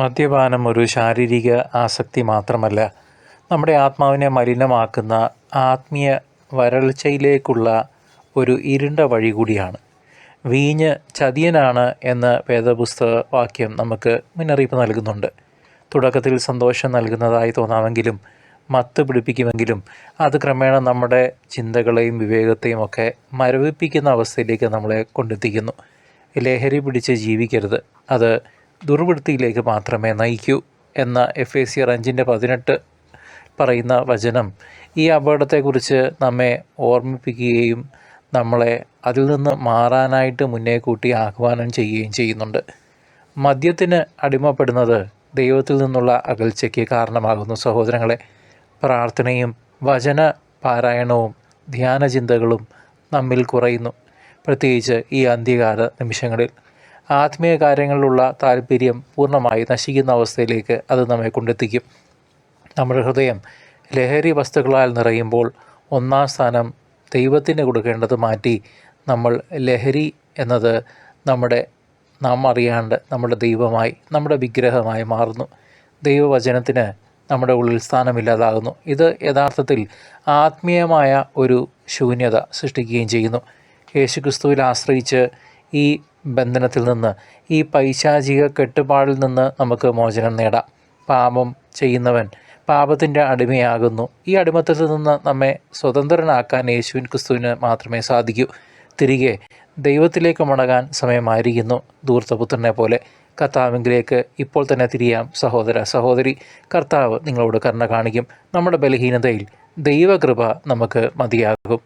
മദ്യപാനം ഒരു ശാരീരിക ആസക്തി മാത്രമല്ല നമ്മുടെ ആത്മാവിനെ മലിനമാക്കുന്ന ആത്മീയ വരൾച്ചയിലേക്കുള്ള ഒരു ഇരുണ്ട വഴി കൂടിയാണ്. വീഞ്ഞ് ചതിയനാണ് എന്ന വേദപുസ്തക വാക്യം നമുക്ക് മുന്നറിയിപ്പ് നൽകുന്നുണ്ട്. തുടക്കത്തിൽ സന്തോഷം നൽകുന്നതായി തോന്നാമെങ്കിലും മത്ത് പിടിപ്പിക്കുമെങ്കിലും അത് ക്രമേണ നമ്മുടെ ചിന്തകളെയും വിവേകത്തെയും ഒക്കെ മരവിപ്പിക്കുന്ന അവസ്ഥയിലേക്ക് നമ്മളെ കൊണ്ടെത്തിക്കുന്നു. ലഹരി പിടിച്ച് ജീവിക്കരുത്. അത് ദുർവൃത്തിയിലേക്ക് മാത്രമേ നയിക്കൂ എന്ന എഫ് എ സി അഞ്ചിന്റെ പതിനെട്ട് പറയുന്ന വചനം ഈ അപകടത്തെക്കുറിച്ച് നമ്മെ ഓർമ്മിപ്പിക്കുകയും നമ്മളെ അതിൽ നിന്ന് മാറാനായിട്ട് മുന്നേ കൂട്ടി ആഹ്വാനം ചെയ്യുകയും ചെയ്യുന്നുണ്ട്. മദ്യത്തിന് അടിമപ്പെടുന്നത് ദൈവത്തിൽ നിന്നുള്ള അകൽച്ചയ്ക്ക് കാരണമാകുന്നു സഹോദരങ്ങളെ. പ്രാർത്ഥനയും വചന പാരായണവും ധ്യാനചിന്തകളും നമ്മിൽ കുറയുന്നു. പ്രത്യേകിച്ച് ഈ അന്ത്യകാല നിമിഷങ്ങളിൽ. ആത്മീയ കാര്യങ്ങളിലുള്ള താല്പര്യം പൂർണമായി നശിക്കുന്ന അവസ്ഥയിലേക്ക് അത് നമ്മെ കൊണ്ടെത്തിക്കും. നമ്മുടെ ഹൃദയം ലഹരി വസ്തുക്കളാൽ നിറയുമ്പോൾ ഒന്നാം സ്ഥാനം ദൈവത്തിന് കൊടുക്കേണ്ടത് മാറ്റി നമ്മൾ ലഹരി എന്നത് നമ്മുടെ നാം അറിയാണ്ട് നമ്മുടെ ദൈവമായി നമ്മുടെ വിഗ്രഹമായി മാറുന്നു. ദൈവവചനത്തിന് നമ്മുടെ ഉള്ളിൽ സ്ഥാനമില്ലാതാകുന്നു. ഇത് യഥാർത്ഥത്തിൽ ആത്മീയമായ ഒരു ശൂന്യത സൃഷ്ടിക്കുകയും ചെയ്യുന്നു. യേശുക്രിസ്തുവിൽ ആശ്രയിച്ച് ഈ ബന്ധനത്തിൽ നിന്ന് ഈ പൈശാചിക കെട്ടുപാടിൽ നിന്ന് നമുക്ക് മോചനം നേടാം. പാപം ചെയ്യുന്നവൻ പാപത്തിന്റെ അടിമയാകുന്നു. ഈ അടിമത്തത്തിൽ നിന്ന് നമ്മെ സ്വതന്ത്രനാക്കാൻ യേശുവിൻ ക്രിസ്തുവിന് മാത്രമേ സാധിക്കൂ. തിരികെ ദൈവത്തിലേക്ക് മടങ്ങാൻ സമയമായിരിക്കുന്നു. ദൂർത്തപുത്രനെ പോലെ കർത്താവിങ്കിലേക്ക് ഇപ്പോൾ തന്നെ തിരിയാം. സഹോദര സഹോദരി കർത്താവ് നിങ്ങളോട് കരുണ കാണിക്കും. നമ്മുടെ ബലഹീനതയിൽ ദൈവകൃപ നമുക്ക് മതിയാകും.